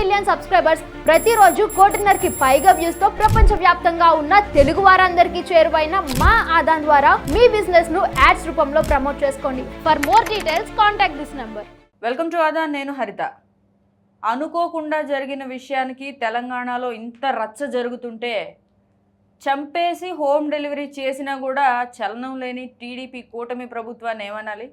Million subscribers ప్రతిరోజు కోటిన్నరకి పైగా వ్యూస్తో ప్రపంచ వ్యాప్తంగా ఉన్న తెలుగు వారందరికీ చేరువైన మా ఆదాన్ ద్వారా మీ బిజినెస్ను యాడ్స్ రూపంలో ప్రమోట్ చేసుకోండి. For more details contact this number welcome to అదా నేను హరిత. అనుకోకుండా జరిగిన విషయానికి తెలంగాణలో ఇంత రచ్చ జరుగుతుంటే చంపేసి హోమ్ డెలివరీ చేసినా కూడా చలనం లేని టీడీపీ కూటమి ప్రభుత్వాన్ని ఏమనాలి?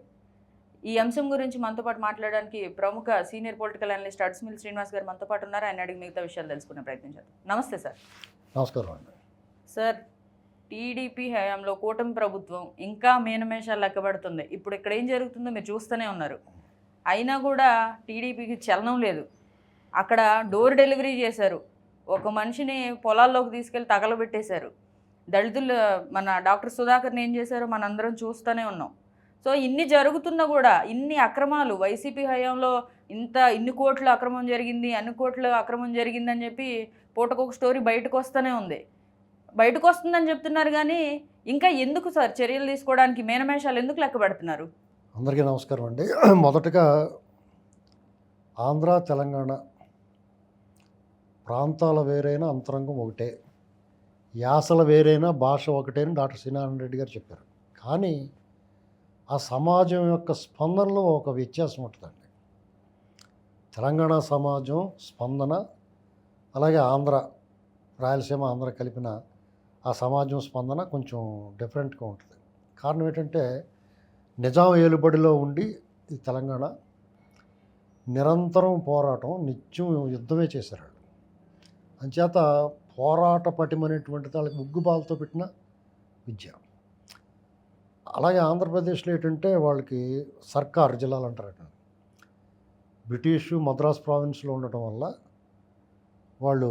ఈ అంశం గురించి మనతో పాటు మాట్లాడడానికి ప్రముఖ senior political analyst Adusumilli Srinivas గారు మనతో పాటు ఉన్నారు. ఆయన అడిగి మిగతా విషయాలు తెలుసుకునే ప్రయత్నం చేద్దాం. నమస్తే సార్. నమస్కారం అండి. సార్ టీడీపీ హయాంలో కూటమి ప్రభుత్వం ఇంకా మీనమేషాలు లెక్కబడుతుంది. ఇప్పుడు ఇక్కడ ఏం జరుగుతుందో మీరు చూస్తూనే ఉన్నారు. అయినా కూడా టీడీపీకి చలనం లేదు. అక్కడ డోర్ డెలివరీ చేశారు. ఒక మనిషిని పొలాల్లోకి తీసుకెళ్ళి తగలబెట్టేశారు. దళితులు మన డాక్టర్ సుధాకర్ని ఏం చేశారో మనందరం చూస్తూనే ఉన్నాం. సో ఇన్ని జరుగుతున్నా కూడా ఇన్ని అక్రమాలు వైసీపీ హయాంలో ఇంత ఇన్ని కోట్లు అక్రమం జరిగింది అన్ని కోట్లు అక్రమం జరిగిందని చెప్పి పూటకొక స్టోరీ బయటకు వస్తూనే ఉంది. బయటకు వస్తుందని చెప్తున్నారు కానీ ఇంకా ఎందుకు సార్ చర్యలు తీసుకోవడానికి మేనమేషాలు ఎందుకు లెక్క పెడుతున్నారు? అందరికీ నమస్కారం అండి. మొదటగా ఆంధ్ర తెలంగాణ ప్రాంతాల వేరైన అంతరంగం ఒకటే. యాసల వేరైన భాష ఒకటే అని డాక్టర్ శ్రీనారాయణ రెడ్డి గారు చెప్పారు. కానీ ఆ సమాజం యొక్క స్పందనలో ఒక వ్యత్యాసం ఉంటుందండి. తెలంగాణ సమాజం స్పందన అలాగే ఆంధ్ర రాయలసీమ ఆంధ్ర కలిపిన ఆ సమాజం స్పందన కొంచెం డిఫరెంట్గా ఉంటుంది. కారణం ఏంటంటే నిజాం ఏలుబడిలో ఉండి ఈ తెలంగాణ నిరంతరం పోరాటం నిత్యం యుద్ధమే చేశారు. అంచేత పోరాట పటిమనేటువంటిది వాళ్ళకి ముగ్గుబాలతో పెట్టిన విద్య అలాగే ఆంధ్రప్రదేశ్లో ఏంటంటే వాళ్ళకి సర్కార్ జిల్లాలు అంటారట. బ్రిటిషు మద్రాస్ ప్రావిన్స్లో ఉండటం వల్ల వాళ్ళు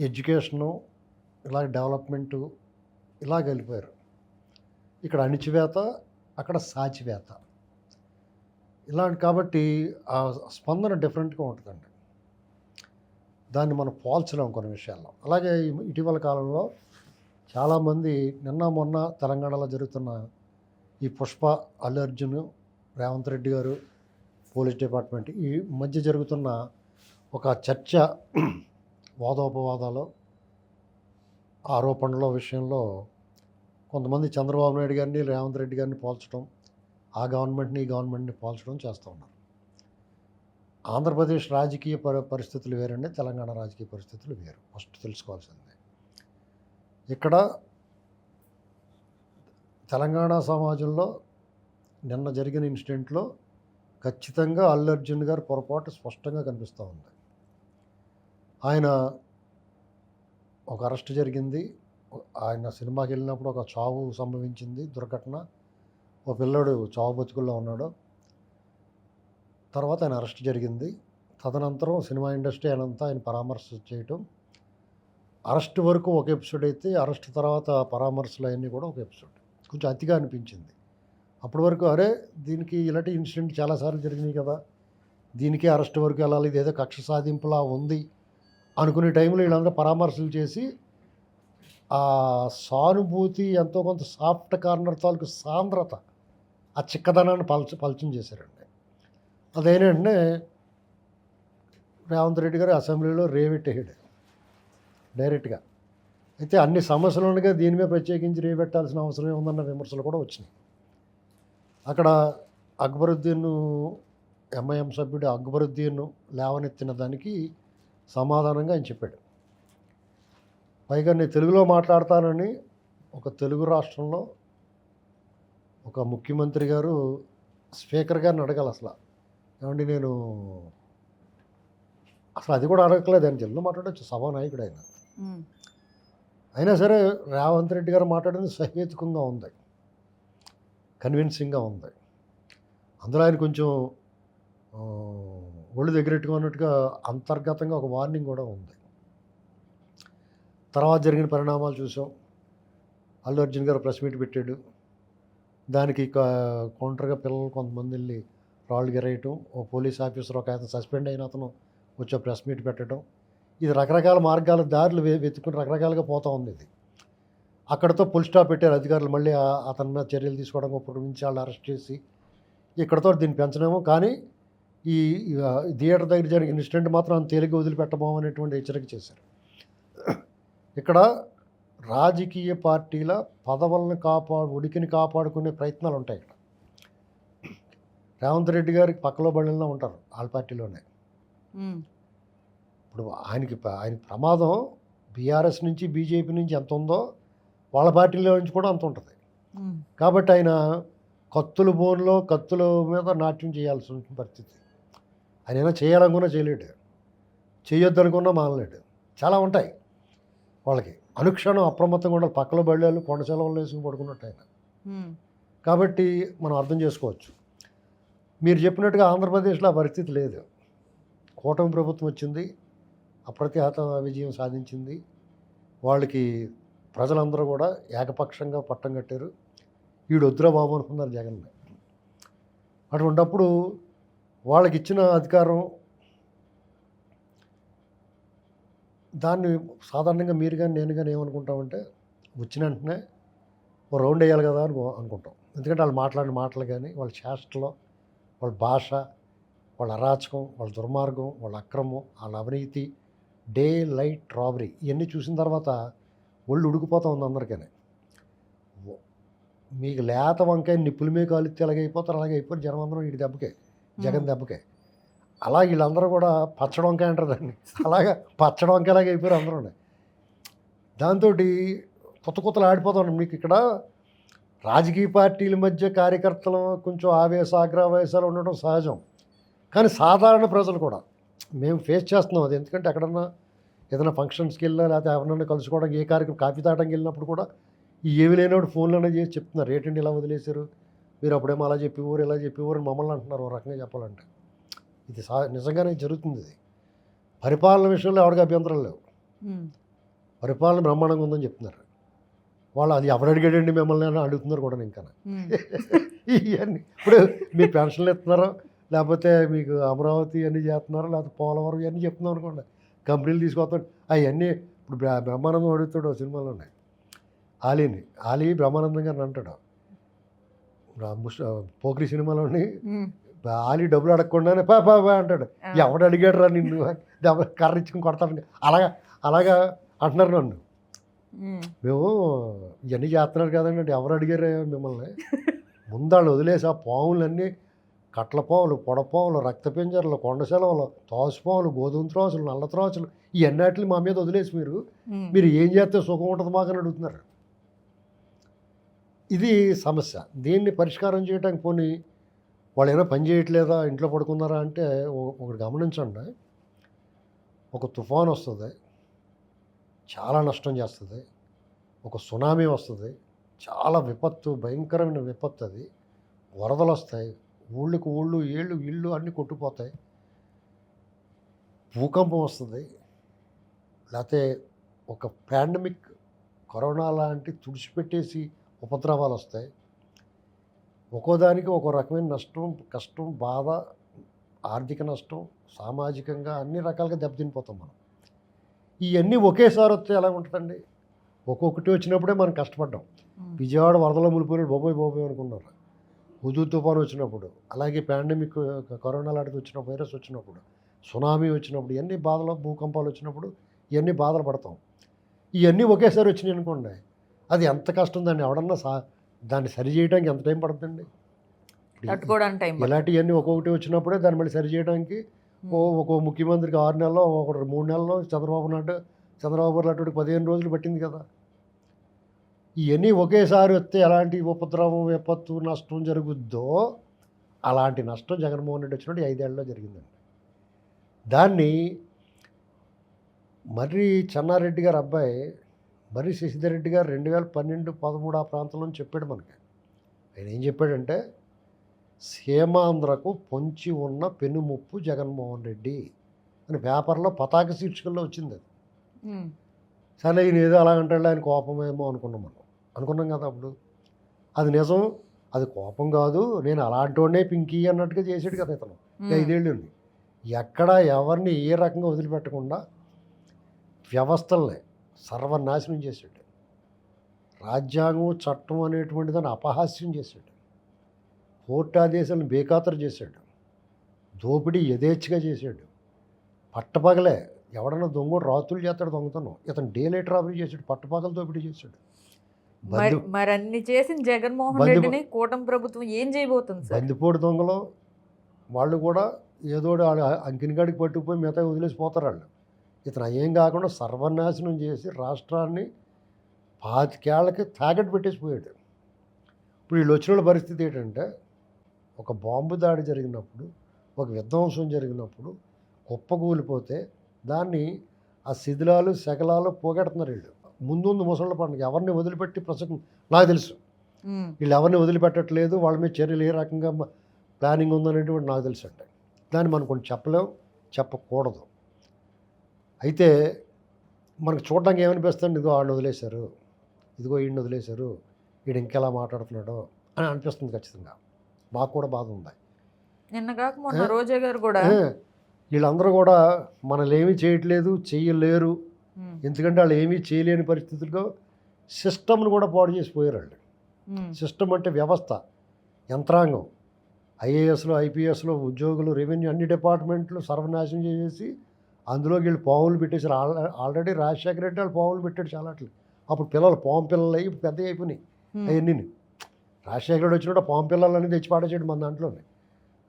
ఎడ్యుకేషను ఇలాగ డెవలప్మెంటు ఇలాగ వెళ్ళిపోయారు. ఇక్కడ అణిచివేత అక్కడ సాచివేత. ఇలాంటి కాబట్టి ఆ స్పందన డిఫరెంట్గా ఉంటుందండి. దాన్ని మనం పోల్చలేము కొన్ని విషయాల్లో. అలాగే ఇటీవల కాలంలో చాలామంది నిన్న మొన్న తెలంగాణలో జరుగుతున్న ఈ పుష్ప అల్లు అర్జున్ రేవంత్ రెడ్డి గారు పోలీస్ డిపార్ట్మెంట్. ఈ మధ్య జరుగుతున్న ఒక చర్చ వాదోపవాదాలు ఆరోపణల విషయంలో కొంతమంది చంద్రబాబు నాయుడు గారిని రేవంత్ రెడ్డి గారిని పోల్చడం ఆ గవర్నమెంట్ని ఈ గవర్నమెంట్ని పోల్చడం చేస్తూ ఉన్నారు. ఆంధ్రప్రదేశ్ రాజకీయ ప పరిస్థితులు వేరండి తెలంగాణ రాజకీయ పరిస్థితులు వేరు. ఫస్ట్ తెలుసుకోవాల్సింది. ఇక్కడ తెలంగాణ సమాజంలో నిన్న జరిగిన ఇన్సిడెంట్లో ఖచ్చితంగా అల్లు అర్జున్ గారు పొరపాటు స్పష్టంగా కనిపిస్తూ ఉంది. ఆయన ఒక అరెస్ట్ జరిగింది. ఆయన సినిమాకి వెళ్ళినప్పుడు ఒక చావు సంభవించింది దుర్ఘటన. ఒక పిల్లోడు చావు బతుకుల్లో ఉన్నాడు. తర్వాత ఆయన అరెస్ట్ జరిగింది. తదనంతరం సినిమా ఇండస్ట్రీ ఆయనంతా ఆయన పరామర్శ చేయటం. అరెస్ట్ వరకు ఒక ఎపిసోడ్ అయితే అరెస్ట్ తర్వాత పరామర్శలు అవన్నీ కూడా ఒక ఎపిసోడ్. కొంచెం అతిగా అనిపించింది. అప్పటి వరకు అరే దీనికి ఇలాంటి ఇన్సిడెంట్ చాలాసార్లు జరిగినాయి కదా దీనికి అరెస్ట్ వరకు వెళ్ళాలి ఇదేదో కక్ష సాధింపులా ఉంది అనుకునే టైంలో వీళ్ళందరూ పరామర్శలు చేసి ఆ సానుభూతి ఎంతో కొంత సాఫ్ట్ కార్నర్ తాలూకు సాంద్రత ఆ చిక్కదనాన్ని పలచ పలచం చేశారండి. అదేనంటే రేవంత్ రెడ్డి గారు అసెంబ్లీలో రేవెట్టేయడు డైరెక్ట్గా. అయితే అన్ని సమస్యలు ఉండగా దీని మీద ప్రత్యేకించి రేపెట్టాల్సిన అవసరం ఉందన్న విమర్శలు కూడా వచ్చినాయి. అక్కడ అక్బరుద్దీన్ ఎంఐఎం సభ్యుడు అక్బరుద్దీన్ లేవనెత్తిన దానికి సమాధానంగా ఆయన చెప్పాడు. పైగా నేను తెలుగులో మాట్లాడతానని ఒక తెలుగు రాష్ట్రంలో ఒక ముఖ్యమంత్రి గారు స్పీకర్ గారిని అడగాలి అసలు. ఏమండి నేను అసలు అది కూడా అడగలేదు ఆయన తెలుగులో మాట్లాడచ్చు. సభానాయకుడు ఆయన. అయినా సరే రేవంత్ రెడ్డి గారు మాట్లాడింది సహేతుకంగా ఉంది. కన్విన్సింగ్గా ఉంది. అందులో ఆయన కొంచెం ఒళ్ళు దగ్గరెట్టుగా ఉన్నట్టుగా అంతర్గతంగా ఒక వార్నింగ్ కూడా ఉంది. తర్వాత జరిగిన పరిణామాలు చూసాం. అల్లు అర్జున్ గారు ప్రెస్ మీట్ పెట్టాడు. దానికి కౌంటర్గా పిల్లలు కొంతమంది వెళ్ళి రాళ్ళు గెరేయటం ఓ పోలీస్ ఆఫీసర్ ఒక అతను సస్పెండ్ అయిన అతను వచ్చే ప్రెస్ మీట్ పెట్టడం ఇది రకరకాల మార్గాల దారులు వెతుకుని రకరకాలుగా పోతూ ఉంది ఇది. అక్కడతో ఫుల్ స్టాప్ పెట్టారు అధికారులు. మళ్ళీ అతని మీద చర్యలు తీసుకోవడం అప్పుడు నుంచి వాళ్ళు అరెస్ట్ చేసి ఇక్కడతో దీన్ని పెంచలేము. కానీ ఈ థియేటర్ దగ్గర జరిగిన ఇన్సిడెంట్ మాత్రం అంత తేలిగ్గా వదిలిపెట్టబోము అనేటువంటి హెచ్చరిక చేశారు. ఇక్కడ రాజకీయ పార్టీల పదవులను కాపాడు ఉడికిని కాపాడుకునే ప్రయత్నాలు ఉంటాయి ఇక్కడ. రేవంత్ రెడ్డి గారికి పక్కలో బళ్ళల్లో ఉంటారు. వాళ్ళ పార్టీలోనే. ఇప్పుడు ఆయనకి ఆయన ప్రమాదం బీఆర్ఎస్ నుంచి బీజేపీ నుంచి ఎంత ఉందో వాళ్ళ పార్టీలో నుంచి కూడా అంత ఉంటుంది. కాబట్టి ఆయన కత్తుల బోన్లో కత్తుల మీద నాట్యం చేయాల్సి ఉంటుంది పరిస్థితి. ఆయన ఏమైనా చేయాలనుకున్నా చేయలేడు. చేయొద్దు అనుకున్నా మానలేడు. చాలా ఉంటాయి వాళ్ళకి. అనుక్షణం అప్రమత్తంగా ఉండాలి. పక్కల బళ్ళాలు కొండ సెలవులు వేసుకుని పడుకున్నట్టు ఆయన. కాబట్టి మనం అర్థం చేసుకోవచ్చు. మీరు చెప్పినట్టుగా ఆంధ్రప్రదేశ్లో ఆ పరిస్థితి లేదు. కూటమి ప్రభుత్వం వచ్చింది. అప్రతిహత విజయం సాధించింది. వాళ్ళకి ప్రజలందరూ కూడా ఏకపక్షంగా పట్టం కట్టారు. వీడు వద్దురా బాబు అనుకున్నారు జగన్. అటువంటప్పుడు వాళ్ళకి ఇచ్చిన అధికారం దాన్ని సాధారణంగా మీరు కానీ నేను కానీ ఏమనుకుంటామంటే వచ్చిన వెంటనే ఓ రౌండ్ వేయాలి కదా అని అనుకుంటాం. ఎందుకంటే వాళ్ళు మాట్లాడిన మాటలు కానీ వాళ్ళ చేష్టలో వాళ్ళ భాష వాళ్ళ అరాచకం వాళ్ళ దుర్మార్గం వాళ్ళ అక్రమం వాళ్ళ అవినీతి డే లైట్ రాబరీ ఇవన్నీ చూసిన తర్వాత ఒళ్ళు ఉడికిపోతా ఉంది అందరికీ మీకు లేత వంకాయ నిప్పుల మీద కాలిస్తే అలాగే అయిపోతారు అలాగే అయిపోయి జనం అందరం వీడి దెబ్బకే జగన్ దెబ్బకే. అలా వీళ్ళందరూ కూడా పచ్చడి వంకాయ అంటారు దాన్ని అలాగా పచ్చడి వంకాయలాగా అయిపోయారు అందరూ దాంతో కొత్త కొత్తలు ఆడిపోతాం మీకు ఇక్కడ రాజకీయ పార్టీల మధ్య కార్యకర్తలు కొంచెం ఆవేశ ఆగ్రహవేశాలు ఉండడం సహజం. కానీ సాధారణ ప్రజలు కూడా. మేము ఫేస్ చేస్తున్నాం అది. ఎందుకంటే ఎక్కడన్నా ఏదైనా ఫంక్షన్స్కి వెళ్ళినా లేకపోతే ఎవరినైనా కలుసుకోవడానికి ఏ కార్యక్రమం కాఫీ తాగడానికి వెళ్ళినప్పుడు కూడా ఈ ఏమి లేనివాడు ఫోన్లోనే చేసి చెప్తున్నారు. రేటండి ఇలా వదిలేశారు. మీరు అప్పుడేమో అలా చెప్పి ఊరు ఇలా చెప్పి ఊరు మమ్మల్ని అంటున్నారు. ఓ రకంగా చెప్పాలంటే ఇది సా నిజంగానే జరుగుతుంది ఇది. పరిపాలన విషయంలో ఎవరికి అభ్యంతరం లేవు. పరిపాలన బ్రహ్మాండంగా ఉందని చెప్తున్నారు. వాళ్ళు అది ఎవరు అడిగాడండి మిమ్మల్ని అని అడుగుతున్నారు కూడా ఇంకా. ఇవన్నీ. ఇప్పుడు మీరు పెన్షన్లు ఇస్తున్నారో? లేకపోతే మీకు అమరావతి అన్నీ చేస్తున్నారో? లేకపోతే పోలవరం ఇవన్నీ చెప్తున్నాం అనుకోండి కంపెనీలు తీసుకొస్తాడు. అవన్నీ ఇప్పుడు బ్ర- బ్రహ్మానందం అడుగుతాడు సినిమాలోనే ఆలీని ఆలీ బ్రహ్మానందం గారిని అంటాడు. పోక్రి సినిమాలోని ఆలీ డబ్బులు అడగకుండానే పా పా పా అంటాడు. ఎవడు అడిగాడు రా నిన్ను? దెబ్బ కర్ర ఇచ్చుకుని కొడతాడు అలాగా అలాగా అంటున్నారు నన్ను. మేము ఇవన్నీ చేస్తున్నారు కదండి. అంటే ఎవరు అడిగారు మిమ్మల్ని? ముందాళ్ళు వదిలేసి ఆ పాములన్నీ కట్ల పాములు పొడపాములు రక్తపింజర్లు కొండ సెలవులు తోసపాములు గోధుమ త్రోసులు నల్ల త్రోసులు ఇవన్నిటిని మా మీద వదిలేసి మీరు మీరు ఏం చేస్తే సుఖం ఉంటుంది మాకు అని అడుగుతున్నారు. ఇది సమస్య. దీన్ని పరిష్కారం చేయడానికి పోనీ వాళ్ళు ఏమైనా పని చేయట్లేదా ఇంట్లో పడుకున్నారా అంటే ఒకటి గమనించండి. ఒక తుఫాన్ వస్తుంది చాలా నష్టం చేస్తుంది ఒక సునామీ వస్తుంది చాలా విపత్తు భయంకరమైన విపత్తు అది వరదలు వస్తాయి ఊళ్ళకి ఊళ్ళు ఏళ్ళు ఇళ్ళు అన్నీ కొట్టుకుపోతాయి. భూకంపం వస్తుంది. లేకపోతే ఒక పాండమిక్ కరోనా లాంటి తుడిచిపెట్టేసి ఉపద్రవాలు వస్తాయి. ఒక్కోదానికి ఒక రకమైన నష్టం కష్టం బాధ ఆర్థిక నష్టం సామాజికంగా అన్ని రకాలుగా దెబ్బతినిపోతాం మనం. ఇవన్నీ ఒకేసారి వస్తే ఎలా ఉంటుందండి? ఒక్కొక్కటి వచ్చినప్పుడే మనం కష్టపడ్డాం. విజయవాడ వరదలో మునిపోయినాడు బొబ్బోయ్ బొబ్బోయ్ అనుకున్నారు. హుదూ తుఫాన్ వచ్చినప్పుడు అలాగే పాండమిక్ కరోనా లాంటిది వచ్చినప్పుడు వైరస్ వచ్చినప్పుడు సునామీ వచ్చినప్పుడు ఇవన్నీ బాధలు భూకంపాలు వచ్చినప్పుడు ఇవన్నీ బాధలు పడతాం. ఇవన్నీ ఒకేసారి వచ్చినాయి అనుకోండి అది ఎంత కష్టం దాన్ని ఎవడన్నా సా దాన్ని సరి చేయడానికి ఎంత టైం పడుతుందండి. ఇలాంటివన్నీ ఒక్కొక్కటి వచ్చినప్పుడే దాన్ని మళ్ళీ సరి చేయడానికి ఓ ఒక ముఖ్యమంత్రికి ఆరు నెలలో ఒకటి మూడు నెలల్లో చంద్రబాబు నాయుడు చంద్రబాబు నాయుడు పదిహేను రోజులు పట్టింది కదా. ఇవన్నీ ఒకేసారి వస్తే ఎలాంటి ఉపద్రవం విపత్తు నష్టం జరుగుద్దో అలాంటి నష్టం జగన్మోహన్ రెడ్డి వచ్చినట్టు ఐదేళ్ళలో జరిగిందండి. దాన్ని మర్రి చెన్నారెడ్డి గారు అబ్బాయి మర్రి శశిధర్ రెడ్డి గారు రెండు వేల పన్నెండు పదమూడు ఆ ప్రాంతంలో చెప్పాడు మనకి. ఆయన ఏం చెప్పాడంటే సీమాంధ్రకు పొంచి ఉన్న పెనుముప్పు జగన్మోహన్ రెడ్డి అని పేపర్లో పతాక శీర్షికల్లో వచ్చింది అది. సరే ఈయన ఏదో అలా అంటాడు ఆయన కోపమేమో అనుకున్నాం మనం. అనుకున్నాం కదా అప్పుడు. అది నిజం అది కోపం కాదు. నేను అలాంటి పింకీ అన్నట్టుగా చేసాడు కదా ఇతను. ఐదేళ్ళు ఎక్కడ ఎవరిని ఏ రకంగా వదిలిపెట్టకుండా వ్యవస్థల్ని సర్వనాశనం చేశాడు. రాజ్యాంగం చట్టం అనేటువంటి దాన్ని అపహాస్యం చేశాడు. కోర్టు ఆదేశాలను బేఖాతరు చేశాడు. దోపిడీ యథేచ్ఛగా చేశాడు. పట్టపగలే ఎవడన్నా దొంగడు రాత్రులు చేస్తాడు దొంగతనం. ఇతను డే లైట్ రాబరీ చేశాడు పట్టపగలు దోపిడీ చేశాడు. మరి అన్ని చేసిన జగన్మోహన్ రెడ్డిని కూటమి ప్రభుత్వం ఏం చేయబోతుంది సార్? బందిపోటు దొంగలు. వాళ్ళు కూడా ఏదో వాళ్ళు అంకినిగాడికి పట్టుకుపోయి మిగతా వదిలేసి పోతారు వాళ్ళు ఇతను ఏం కాకుండా సర్వనాశనం చేసి రాష్ట్రాన్ని పాతికేళ్ళకి తాకట్టు పెట్టేసిపోయాడు. ఇప్పుడు వీళ్ళు వచ్చిన వాళ్ళ పరిస్థితి ఏంటంటే ఒక బాంబు దాడి జరిగినప్పుడు ఒక విధ్వంసం జరిగినప్పుడు కుప్పకూలిపోతే దాన్ని ఆ శిథిలాలు శకలాలు పోగొడుతున్నారు వీళ్ళు. ముందు ముందు ముసళ్ళ పండుగ. ఎవరిని వదిలిపెట్టి ప్రసక్తి నాకు తెలుసు. వీళ్ళు ఎవరిని వదిలిపెట్టట్లేదు వాళ్ళ మీద చర్యలు ఏ రకంగా ప్లానింగ్ ఉందనేటువంటి నాకు తెలుసు అండి దాన్ని మనం కొంచెం చెప్పలేం చెప్పకూడదు. అయితే మనకు చూడడానికి ఏమనిపిస్తుంది? ఇదిగో వాళ్ళు వదిలేశారు ఇదిగో ఈయన్ని వదిలేశారు వీడు ఇంకెలా మాట్లాడుతున్నాడో అని అనిపిస్తుంది ఖచ్చితంగా. మాకు కూడా బాధ ఉంది. నిన్న కాక మొన్న ఏ? రోజా గారు కూడా వీళ్ళందరూ కూడా మనల్ని ఏమీ చేయట్లేదు చెయ్యలేరు ఎందుకంటే వాళ్ళు ఏమీ చేయలేని పరిస్థితుల్లో సిస్టమ్ను కూడా పాడు చేసిపోయారు వాళ్ళు. ఉమ్, సిస్టమ్ అంటే వ్యవస్థ యంత్రాంగం. ఐఏఎస్లో ఐపీఎస్లో ఉద్యోగులు రెవెన్యూ అన్ని డిపార్ట్మెంట్లు సర్వనాశనం చేసేసి అందులో వీళ్ళు పావులు పెట్టేసారు ఆల్- ఆల్రెడీ రాజశేఖర రెడ్డి వాళ్ళు పావులు పెట్టాడు చాలా అట్లు. అప్పుడు పిల్లలు పాము పిల్లలు అయ్యి పెద్దగా అయిపోయినాయి ఉమ్, అవన్నీ రాజశేఖర రెడ్డి వచ్చినప్పుడు పాము పిల్లలన్నీ తెచ్చి పాడేసాడు మన దాంట్లోనే.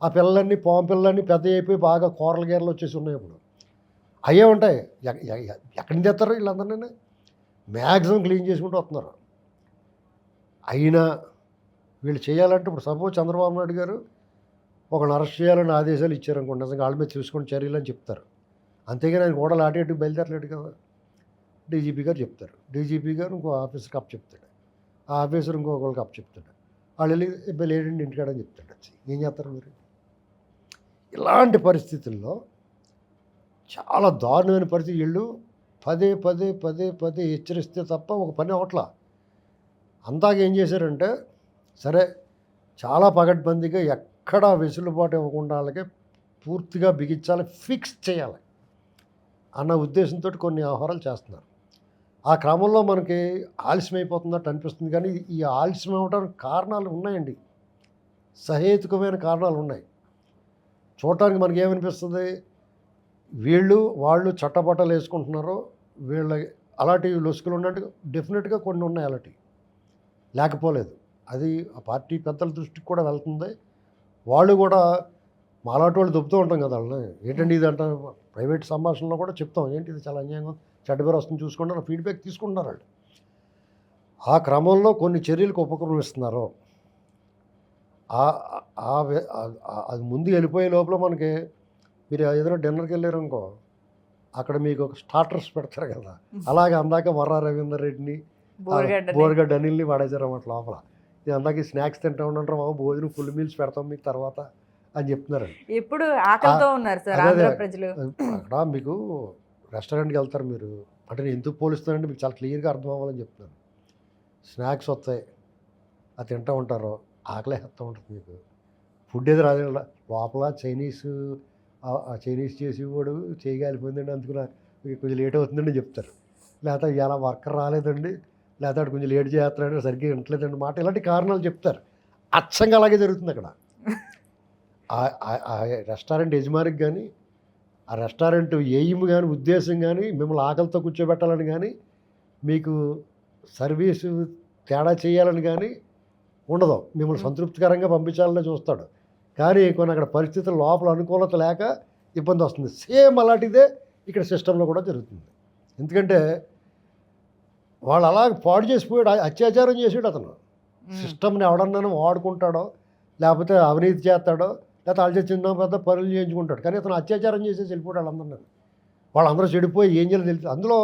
ఆ పిల్లలన్నీ పాము పిల్లలన్నీ పెద్ద అయిపోయి బాగా కూరల గేరలు వచ్చేసి ఉన్నాయి ఇప్పుడు అయ్యే ఉంటాయి. ఎక్కడి నుంచి తెస్తారు వీళ్ళందరినీ? మ్యాక్సిమం క్లీన్ చేసుకుంటూ వస్తున్నారు. అయినా వీళ్ళు చేయాలంటే ఇప్పుడు సపోజ్ చంద్రబాబు నాయుడు గారు ఒకరిని అరెస్ట్ చేయాలని ఆదేశాలు ఇచ్చారనుకోండి నిజంగా వాళ్ళ మీద చూసుకుని చర్యలు అని చెప్తారు. అంతేగాని ఆయన కూడా లాటి అటు బయలుదేరలేడు కదా. డీజీపీ గారు చెప్తారు. డీజీపీ గారు ఇంకో ఆఫీసర్కి అప్ చెప్తాడు. ఆ ఆఫీసర్ ఇంకొకరికి అప్ చెప్తాడు. వాళ్ళు వెళ్ళి ఇబ్బంది లేడండి ఇంటికాడని చెప్తాడు. వచ్చి ఏం చేస్తారు మీరు? ఇలాంటి పరిస్థితుల్లో చాలా దారుణమైన పరిస్థితి. వీళ్ళు పదే పదే పదే పదే హెచ్చరిస్తే తప్ప ఒక పని అవట్లా అంతాక ఏం చేశారంటే సరే చాలా పగడ్బందీగా ఎక్కడా వెసులుబాటు ఇవ్వకుండా వాళ్ళకి పూర్తిగా బిగించాలి ఫిక్స్ చేయాలి అన్న ఉద్దేశంతో కొన్ని ఆహారాలు చేస్తున్నారు. ఆ క్రమంలో మనకి ఆలస్యం అయిపోతున్నట్టు అనిపిస్తుంది. కానీ ఈ ఆలస్యం అవ్వడానికి కారణాలు ఉన్నాయండి. సహేతుకమైన కారణాలు ఉన్నాయి. చూడటానికి మనకి ఏమనిపిస్తుంది వీళ్ళు వాళ్ళు చట్టబట్టలు వేసుకుంటున్నారో వీళ్ళ అలాంటి లొసుకులు ఉన్నట్టు డెఫినెట్గా కొన్ని ఉన్నాయి అలాంటివి లేకపోలేదు. అది ఆ పార్టీ పెద్దల దృష్టికి కూడా వెళ్తుంది. వాళ్ళు కూడా మాలాంటి వాళ్ళు దొబ్బుతూ ఉంటాం కదా వాళ్ళని. ఏంటండి ఇది అంటే ప్రైవేట్ సంభాషణలో కూడా చెప్తాం. ఏంటి ఇది చాలా అన్యాయంగా? చెడ్డ పేరు వస్తుంది చూసుకుంటారు ఫీడ్బ్యాక్ తీసుకుంటున్నారు వాళ్ళు. ఆ క్రమంలో కొన్ని చర్యలకు ఉపక్రమిస్తున్నారు అది ముందు వెళ్ళిపోయే లోపల మనకి మీరు ఏదైనా డిన్నర్కి వెళ్ళారు అనుకో అక్కడ మీకు ఒక స్టార్టర్స్ పెడతారు కదా. అలాగే అందాక వర్రా రవీందర్ రెడ్డిని. బోర్గడ్డ అనిల్ని పడేశారు అన్నమాట లోపల. ఇది అందాక స్నాక్స్ తింటా ఉండంటారు బాబు భోజనం ఫుల్ మీల్స్ పెడతాం మీకు తర్వాత అని చెప్తున్నారు. ఎప్పుడు ఆకలితో ఉన్నారు సార్ అదే, ఆంధ్ర అదే. ప్రజలు అక్కడ మీకు రెస్టారెంట్కి వెళ్తారు మీరు. అంటే నేను ఎందుకు పోలుస్తానంటే మీకు చాలా క్లియర్గా అర్థం అవ్వాలని చెప్తున్నాను. స్నాక్స్ వస్తాయి. అది తింటూ ఉంటారు. ఆకలి ఉంటుంది మీకు. ఫుడ్ ఏది రాదు. లోపల చైనీస్ ఆ- చైనీస్ చేసేవాడు చేయగలిపోయిందండి అందుకు కొంచెం లేట్ అవుతుందండి చెప్తారు. లేకపోతే ఇలా వర్కర్ రాలేదండి. లేకపోతే వాడు కొంచెం లేట్ చేస్తున్నాడు సరిగ్గా వింటలేదండి మాట. ఇలాంటి కారణాలు చెప్తారు. అచ్చంగా అలాగే జరుగుతుంది అక్కడ. ఆ- రెస్టారెంట్ యజమానికి కానీ ఆ రెస్టారెంట్ ఎయిమ్ కానీ ఉద్దేశం కానీ మిమ్మల్ని ఆకలితో కూర్చోబెట్టాలని కానీ మీకు సర్వీసు తేడా చేయాలని కానీ ఉండదు. మిమ్మల్ని. సంతృప్తికరంగా పంపించాలని చూస్తాడు. కానీ కొన్ని అక్కడ పరిస్థితులు లోపల అనుకూలత లేక ఇబ్బంది వస్తుంది. సేమ్ అలాంటిదే ఇక్కడ సిస్టంలో కూడా జరుగుతుంది. ఎందుకంటే వాళ్ళు అలా పాడు చేసిపోయాడు అత్యాచారం చేసాడు అతను. సిస్టమ్ని ఎవడన్నా వాడుకుంటాడో లేకపోతే అవినీతి చేస్తాడో లేకపోతే వాళ్ళ చిన్న పెద్ద పనులు చేయించుకుంటాడు. కానీ అతను అత్యాచారం చేసేసి వెళ్ళిపోయాడు వాళ్ళందరినీ. వాళ్ళందరూ చెడిపోయి ఏం చేయాలో తెలియదు. అందులో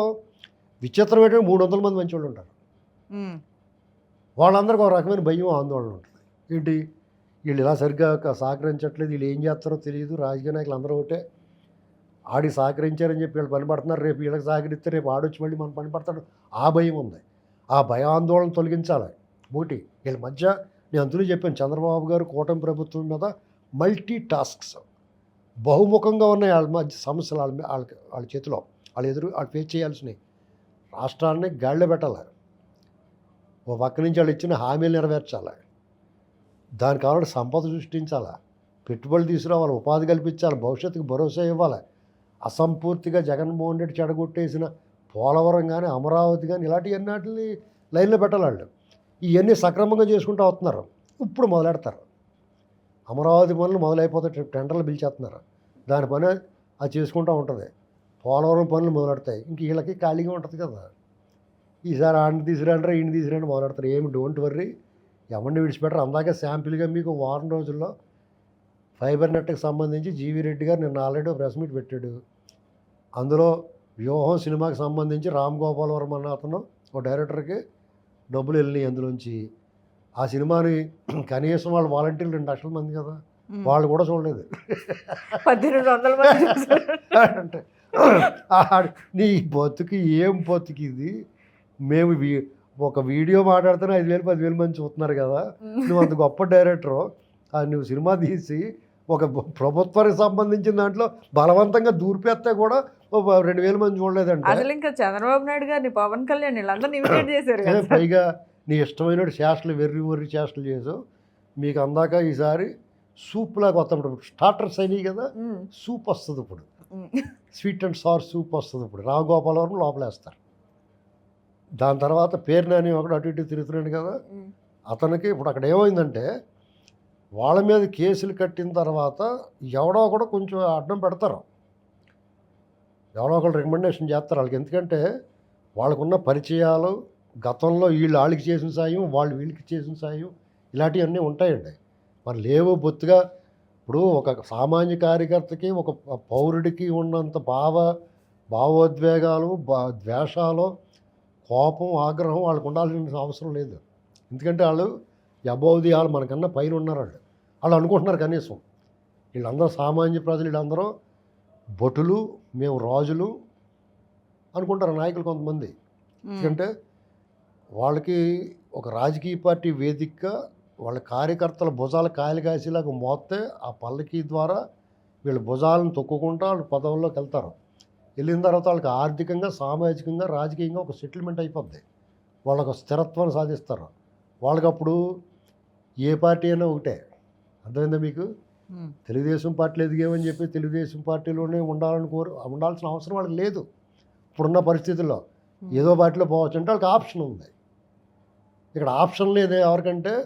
విచిత్రం ఏంటంటే మూడు వందల మంది మంచి వాళ్ళు ఉంటారు వాళ్ళందరికీ ఒక రకమైన భయం ఆందోళన ఉంటుంది. ఏంటి? వీళ్ళు ఇలా సరిగ్గా సహకరించట్లేదు. వీళ్ళు ఏం చేస్తారో తెలియదు. రాజకీయ నాయకులు అందరూ ఒకటే. ఆడి సహకరించారని చెప్పి వీళ్ళు పనిపడుతున్నారు. రేపు వీళ్ళకి సహకరిస్తే రేపు ఆడొచ్చి మళ్ళీ మనం పనిపడతాడు. ఆ భయం ఉంది. ఆ భయాందోళన తొలగించాలి. ఒకటి వీళ్ళ మధ్య నేను అందులో చెప్పాను చంద్రబాబు గారు కూటమి ప్రభుత్వం మీద మల్టీ టాస్క్స్ బహుముఖంగా ఉన్నాయి వాళ్ళ మధ్య సమస్యలు వాళ్ళ వాళ్ళ వాళ్ళకి వాళ్ళ చేతిలో. వాళ్ళు ఎదురు వాళ్ళు ఫేస్ చేయాల్సినవి. రాష్ట్రాన్ని గాడిలో పెట్టాలి. ఓ పక్క నుంచి వాళ్ళు ఇచ్చిన హామీలు నెరవేర్చాలి. దానికి కావాలంటే సంపద సృష్టించాలా? పెట్టుబడులు తీసుకురావాలి ఉపాధి కల్పించాలి భవిష్యత్తుకు భరోసా ఇవ్వాలి. అసంపూర్తిగా జగన్మోహన్ రెడ్డి చెడగొట్టేసిన పోలవరం కానీ అమరావతి కానీ ఇలాంటి ఎన్నాటిని లైన్లో పెట్టాలి వాళ్ళు ఇవన్నీ సక్రమంగా చేసుకుంటూ వస్తున్నారు. ఇప్పుడు మొదలెడతారు. అమరావతి పనులు మొదలైపోతే టెండర్లు పిలిచేస్తున్నారు. దాని పని అది చేసుకుంటూ ఉంటుంది. పోలవరం పనులు మొదలెడతాయి. ఇంక వీళ్ళకి ఖాళీగా ఉంటుంది కదా. ఈసారి ఆడిని తీసుకురంటారా ఈయన తీసుకురండి మొదలెడతారు. ఏమి డోంట్ వర్రీ. ఎవరిని విడిచిపెట్టరు. అందాక శాంపిల్గా మీకు వారం రోజుల్లో ఫైబర్ నెట్కి సంబంధించి జీవీ రెడ్డి గారు నిన్న ఆల్రెడీ ప్రెస్ మీట్ పెట్టాడు. అందులో వ్యూహం సినిమాకి సంబంధించి రామ్ గోపాల్ వర్మ అన్న అతను ఒక డైరెక్టర్కి డబ్బులు వెళ్ళినాయి అందులోంచి. ఆ సినిమాని కనీసం వాళ్ళు వాలంటీర్లు రెండు లక్షల మంది కదా వాళ్ళు కూడా చూడలేదు. పద్దెనిమిది వందల మంది. అంటే నీ బతుకు ఏం బతుకు ఇది? మేము వీ- ఒక వీడియో మాట్లాడితేనే ఐదు వేలు పదివేలు మంది చూస్తున్నారు కదా. నువ్వు అంత గొప్ప డైరెక్టరు. నువ్వు సినిమా తీసి ఒక ప్రభుత్వానికి సంబంధించిన దాంట్లో బలవంతంగా దూరిపేస్తే కూడా రెండు వేల మంది చూడలేదంటే. అసలు ఇంకా చంద్రబాబు నాయుడు గారిని పవన్ కళ్యాణ్ వీళ్ళందరూ ఇమిటేట్ చేశారు. పైగా నీ ఇష్టమైన చేష్టలు వెర్రి వెర్రి చేష్టలు చేసావు మీకు అందాక ఈసారి సూప్ లాగా వస్తాం స్టార్టర్స్ అయినాయి కదా సూప్ వస్తుంది ఇప్పుడు. స్వీట్ అండ్ సార్ సూప్ వస్తుంది ఇప్పుడు. రామగోపాలవరం లోపలేస్తారు. దాని తర్వాత పేరు నాని ఒకడు అటు ఇటు తిరుగుతున్నాడు కదా. అతనికి ఇప్పుడు అక్కడ ఏమైందంటే వాళ్ళ మీద కేసులు కట్టిన తర్వాత ఎవడో ఒకడు కొంచెం అడ్డం పెడతారు. ఎవడో ఒకరు రికమెండేషన్ చేస్తారు వాళ్ళకి. ఎందుకంటే వాళ్ళకున్న పరిచయాలు గతంలో వీళ్ళు వాళ్ళకి చేసిన సాయం వాళ్ళు వీళ్ళకి చేసిన సాయం ఇలాంటివన్నీ ఉంటాయండి. మరి లేవు బొత్తుగా ఇప్పుడు ఒక సామాన్య కార్యకర్తకి ఒక పౌరుడికి ఉన్నంత భావ భావోద్వేగాలు బా ద్వేషాలు కోపం ఆగ్రహం వాళ్ళకు ఉండాల్సిన అవసరం లేదు. ఎందుకంటే వాళ్ళు అబౌవ్ ది వాళ్ళు మనకన్నా పైన ఉన్నారు వాళ్ళు వాళ్ళు అనుకుంటున్నారు కనీసం. వీళ్ళందరూ సామాన్య ప్రజలు వీళ్ళందరూ భటులు మేము రాజులు అనుకుంటారు నాయకులు కొంతమంది. ఎందుకంటే వాళ్ళకి ఒక రాజకీయ పార్టీ వేదికగా వాళ్ళ కార్యకర్తల భుజాలు కాయలు కాసేలాగా మోస్తే ఆ పల్లకి ద్వారా వీళ్ళ భుజాలను తొక్కుకుంటా వాళ్ళు పదవుల్లోకి వెళ్తారు. వెళ్ళిన తర్వాత వాళ్ళకి ఆర్థికంగా సామాజికంగా రాజకీయంగా ఒక సెటిల్మెంట్ అయిపోద్ది. వాళ్ళకు స్థిరత్వాన్ని సాధిస్తారు. వాళ్ళకి అప్పుడు ఏ పార్టీ అయినా ఒకటే. అర్థమైందా మీకు. తెలుగుదేశం పార్టీలు ఎదిగేమని చెప్పి తెలుగుదేశం పార్టీలోనే ఉండాలని కోరు ఉండాల్సిన అవసరం వాళ్ళకి లేదు. ఇప్పుడున్న పరిస్థితుల్లో ఏదో పార్టీలో పోవచ్చు అంటే వాళ్ళకి ఆప్షన్ ఉంది. ఇక్కడ ఆప్షన్ లేదే ఎవరికంటే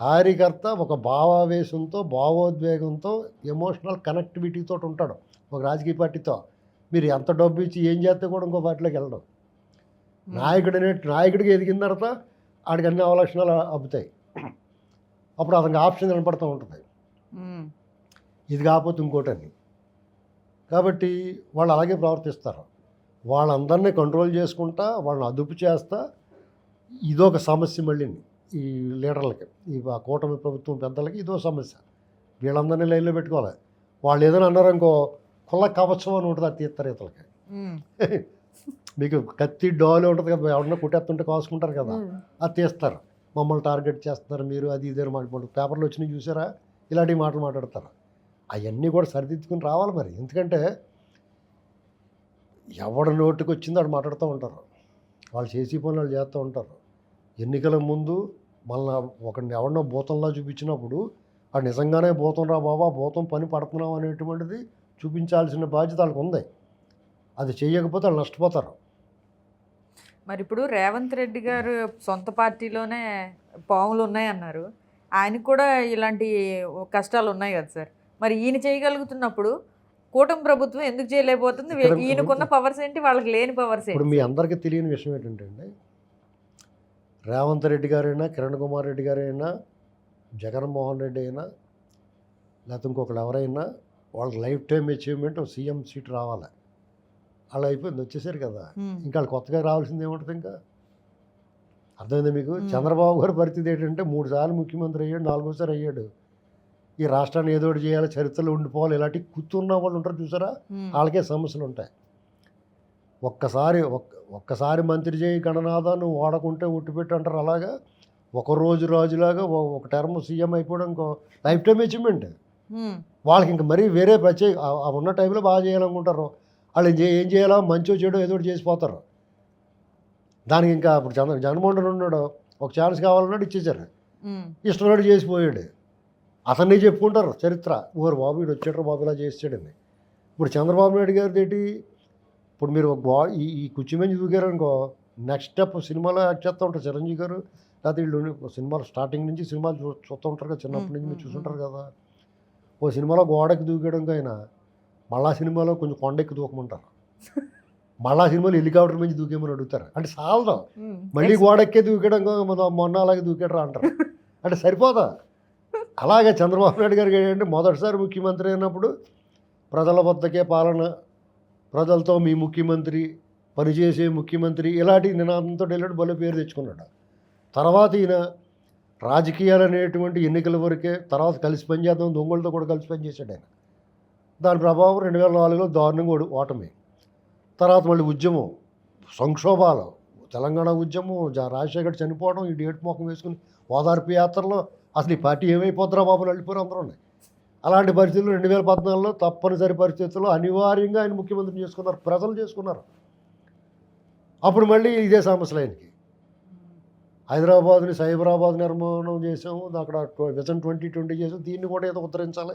కార్యకర్త ఒక భావావేశంతో భావోద్వేగంతో ఎమోషనల్ కనెక్టివిటీతో ఉంటాడు. ఒక రాజకీయ పార్టీతో. మీరు ఎంత డబ్బు ఇచ్చి ఏం చేస్తే కూడా ఇంకో పార్టీలోకి వెళ్ళడం నాయకుడు అనే నాయకుడికి ఎదిగిన తర్వాత ఆడికి అన్ని అవలక్షణాలు అబ్బుతాయి. అప్పుడు అతనికి ఆప్షన్ కనపడుతూ ఉంటుంది. ఇది కాకపోతే ఇంకోటి అని. కాబట్టి వాళ్ళు అలాగే ప్రవర్తిస్తారు. వాళ్ళందరినీ కంట్రోల్ చేసుకుంటా వాళ్ళని అదుపు చేస్తా ఇదొక సమస్య మళ్ళీ ఈ లీడర్లకి ఈ కూటమి ప్రభుత్వం పెద్దలకి ఇదో సమస్య. వీళ్ళందరినీ లైన్లో పెట్టుకోవాలి. వాళ్ళు ఏదైనా అన్నారు కుల్ల కవచం అని ఉంటుంది అది తీస్తారు ఇతలకి. మీకు కత్తి డాలు ఉంటుంది కదా ఎవరన్నా కుట్టేస్తుంటే కాసుకుంటారు కదా. అది తీస్తారు. మమ్మల్ని టార్గెట్ చేస్తున్నారు మీరు అది ఇదే మాట్లాడు పేపర్లో వచ్చినాయి చూసారా? ఇలాంటి మాటలు మాట్లాడతారు. అవన్నీ కూడా సరిదిద్దుకుని రావాలి మరి. ఎందుకంటే ఎవడ నోటికి వచ్చిందో వాడు మాట్లాడుతూ ఉంటారు. వాళ్ళు చేసి పనులు వాళ్ళు చేస్తూ ఉంటారు. ఎన్నికల ముందు మళ్ళీ ఒకరిని ఎవరినో భూతంలా చూపించినప్పుడు ఆ నిజంగానే భూతం రా బాబా భూతం పని పడుతున్నాం అనేటువంటిది చూపించాల్సిన బాధ్యత వాళ్ళకి ఉంది. అది చేయకపోతే వాళ్ళు నష్టపోతారు. మరి ఇప్పుడు రేవంత్ రెడ్డి గారు సొంత పార్టీలోనే పాములు ఉన్నాయన్నారు. ఆయనకు కూడా ఇలాంటి కష్టాలు ఉన్నాయి కదా సార్. మరి ఈయన చేయగలుగుతున్నప్పుడు కూటమి ప్రభుత్వం ఎందుకు చేయలేకపోతుంది? ఈయనకున్న పవర్స్ ఏంటి? వాళ్ళకి లేని పవర్స్ ఇప్పుడు మీ అందరికీ తెలియని విషయం ఏంటంటే అండి రేవంత్ రెడ్డి గారైనా కిరణ్ కుమార్ రెడ్డి గారైనా జగన్మోహన్ రెడ్డి అయినా లేకపోతే ఇంకొకరు ఎవరైనా వాళ్ళకి life time achievement CM seat రావాలి. అలా అయిపోయింది వచ్చేసారు కదా. ఇంకా వాళ్ళు కొత్తగా రావాల్సింది ఏముంటుంది ఇంకా? అర్థమైందా మీకు. చంద్రబాబు గారి పరిస్థితి ఏంటంటే మూడు సార్లు ముఖ్యమంత్రి అయ్యాడు నాలుగోసారి అయ్యాడు. ఈ రాష్ట్రాన్ని ఏదో ఒకటి చేయాలి చరిత్రలో ఉండిపోవాలి ఇలాంటి కూర్చున్న వాళ్ళు ఉంటారు చూసారా. వాళ్ళకే సమస్యలు ఉంటాయి. ఒక్కసారి ఒక్క ఒక్కసారి మంత్రి చేయి గణనాథ నువ్వు వాడకుంటే ఉట్టిపెట్టి అంటారు అలాగా? ఒక రోజు రాజులాగా ఒక టర్మ్ సీఎం అయిపోవడం లైఫ్ టైం అచీవ్మెంట్. వాళ్ళకి ఇంకా మరీ వేరే ప్రత్యేక ఉన్న టైంలో బాగా చేయాలనుకుంటారు. వాళ్ళు ఏం చేయాలో మంచో చెడో ఏదో ఒకటి చేసిపోతారు దానికి ఇంకా ఇప్పుడు చంద్ర జగన్మోహన్ రెడ్డి ఉన్నాడు. ఒక ఛాన్స్ కావాలన్నాడు ఇచ్చేసారు ఉమ్. ఇష్టం చేసిపోయాడు. అతన్ని చెప్పుకుంటారు చరిత్ర. ఓరు బాబు వీడు వచ్చాడు బాబు ఇలా చేసాడని ఇప్పుడు చంద్రబాబు నాయుడు గారిది ఏంటి ఇప్పుడు మీరు ఒక ఈ ఈ కుర్చీ మీద దూకారనుకో నెక్స్ట్ స్టెప్ సినిమాలో యాక్ట్ చేస్తూ ఉంటారు చిరంజీవి గారు. లేకపోతే వీళ్ళు సినిమాలు స్టార్టింగ్ నుంచి సినిమాలు చూ చూస్తూ ఉంటారు కదా చిన్నప్పటి నుంచి మీరు చూస్తుంటారు కదా. ఓ సినిమాలో గోడకి దూకడం అయినా మళ్ళా సినిమాలో కొంచెం కొండెక్కి దూకమంటారు. మళ్ళా సినిమాలో హెలికాప్టర్ నుంచి దూకేమని అడుగుతారు. అంటే సాలదు. మళ్ళీ గోడెక్కే దూకడం మొన్న అలాగే దూకేటరా అంటారు. అంటే సరిపోదా? అలాగే చంద్రబాబు నాయుడు గారికి ఏంటంటే మొదటిసారి ముఖ్యమంత్రి అయినప్పుడు ప్రజల వద్దకే పాలన ప్రజలతో మీ ముఖ్యమంత్రి పనిచేసే ముఖ్యమంత్రి ఇలాంటి నినాదంతో వెళ్ళాడు భలే పేరు తెచ్చుకున్నాడు. తర్వాత ఈయన రాజకీయాలు అనేటువంటి ఎన్నికల వరకే తర్వాత కలిసి పనిచేద్దాం దొంగలతో కూడా కలిసి పనిచేశాడు ఆయన. దాని ప్రభావం రెండు వేల నాలుగులో దారుణంగా ఓటమి. తర్వాత మళ్ళీ ఉద్యమం సంక్షోభాలు తెలంగాణ ఉద్యమం జా- రాజశేఖర్ చనిపోవడం ఈ డేట్ మొఖం వేసుకుని ఓదార్పు యాత్రలో అసలు ఈ పార్టీ ఏమైపోతున్నా బాబు వెళ్ళిపోరు అందరూ ఉన్నాయి. అలాంటి పరిస్థితులు రెండు వేల పద్నాలుగులో తప్పనిసరి పరిస్థితుల్లో అనివార్యంగా ఆయన ముఖ్యమంత్రిని చేసుకున్నారు ప్రజలు చేసుకున్నారు. అప్పుడు మళ్ళీ ఇదే సమస్యలు ఆయనకి. హైదరాబాద్ని సైబరాబాద్ నిర్మాణం చేసాము అక్కడ విజన్ ట్వంటీ ట్వంటీ చేసాం దీన్ని కూడా ఏదో ఉద్ధరించాలి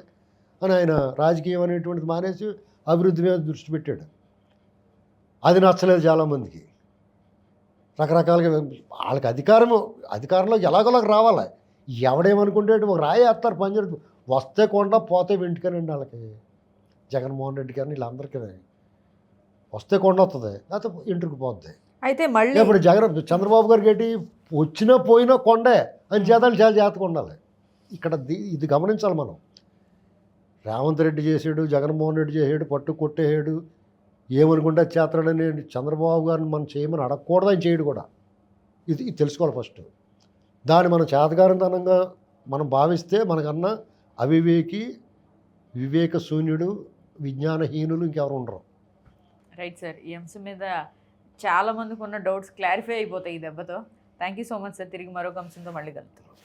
అని ఆయన రాజకీయం అనేటువంటిది మానేసి అభివృద్ధి మీద దృష్టి పెట్టాడు. అది నచ్చలేదు చాలామందికి. రకరకాలుగా వాళ్ళకి అధికారం అధికారంలోకి ఎలాగోలాగా రావాలి. ఎవడేమనుకుంటే ఒక రాయి వేస్తారు వస్తే కొండ పోతే వెంటకనండి వాళ్ళకి. జగన్మోహన్ రెడ్డి గారిని వీళ్ళందరికీ. వస్తే కొండ వస్తుంది లేకపోతే ఇంటికి పోద్ది. అయితే మళ్ళీ ఇప్పుడు జగన్ చంద్రబాబు గారికి ఏంటి వచ్చినా పోయినా కొండే అని చేతాలు చాలా జాతకు ఉండాలి. ఇక్కడ ఇది గమనించాలి మనం. రేవంత్ రెడ్డి చేసాడు జగన్మోహన్ రెడ్డి చేసాడు పట్టు కొట్టేసాడు ఏమనుకుంటే చేస్తాడని చంద్రబాబు గారిని మనం చేయమని అడగకూడదు అని చేయడు కూడా. ఇది ఇది తెలుసుకోవాలి ఫస్ట్. దాన్ని మనం చేతగారితనంగా మనం భావిస్తే మనకన్నా అవివేకి వివేక శూన్యుడు విజ్ఞానహీనులు ఇంకెవరు ఉండరు. రైట్ సార్ ఈ అంశం మీద చాలామందికి ఉన్న డౌట్స్ క్లారిఫై అయిపోతాయి ఈ దెబ్బతో. Thank you so much sir. తిరిగి మరొక అంశంతో మళ్ళీ కలుద్దాం.